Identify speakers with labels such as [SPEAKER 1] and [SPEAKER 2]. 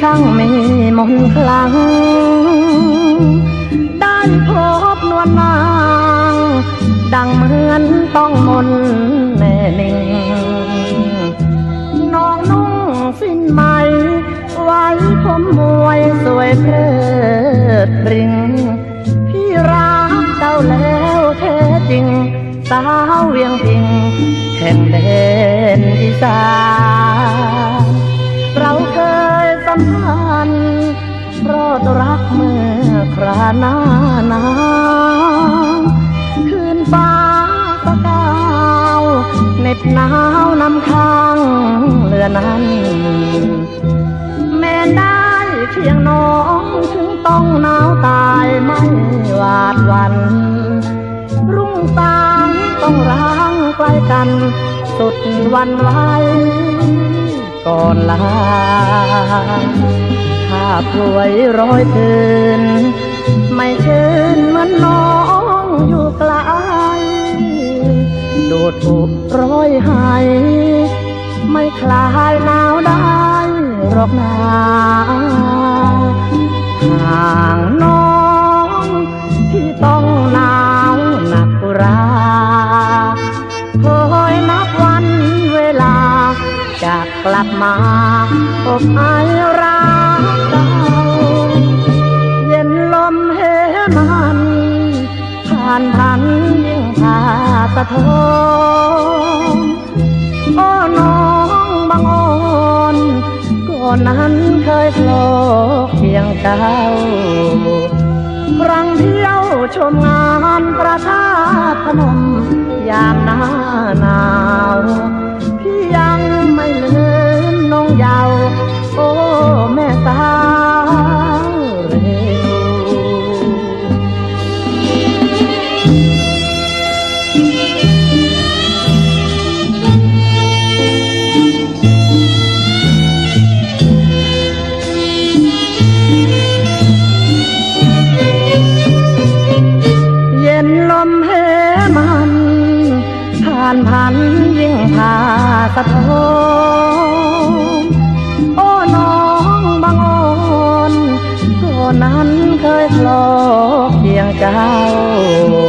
[SPEAKER 1] ช่างเมีมนคลัง ได้พบนวลนาง ดังเหมือนต้องมนแม่หนึ่งน้องนุ่งสิ้นไหม ไว้ผมมวยสวยเพลิดริง พี่รักเจ้าแล้วแท้จริง สาวเวียงพิงแห่งเดนอีสานเราเคย พันธ์รอดรักเมื่อคราหน้านาวคืนฟ้าสกาวเหน็บหนาวนำค้างเรือนั้นแม่ได้เคียงน้องถึงต้องหนาวตายไม่หวาดวัน รุ่งสางต้องร้างใกล้กัน สุดวันไหว ก่อนลาภาพรวยร้อยคืนไม่เชิญเหมือนน้องอยู่ไกลโดดอุบร้อยหายไม่คลายหนาวได้หรอกนา กลับมาพบไอรักเก่าเย็นลมเหมันผ่านพันยิ่งพาสะท้อนโอ้น้องบางอ่อนก่อนนั้นเคยโล่เคียงเจ้าครั้งเที่ยวชมงานประทาพนมยามหน้าหนาว วนพันยิ่งพาสะท้อนโอ้น้องบางอนก่อนนั้นเคยคลอเพียงเจ้า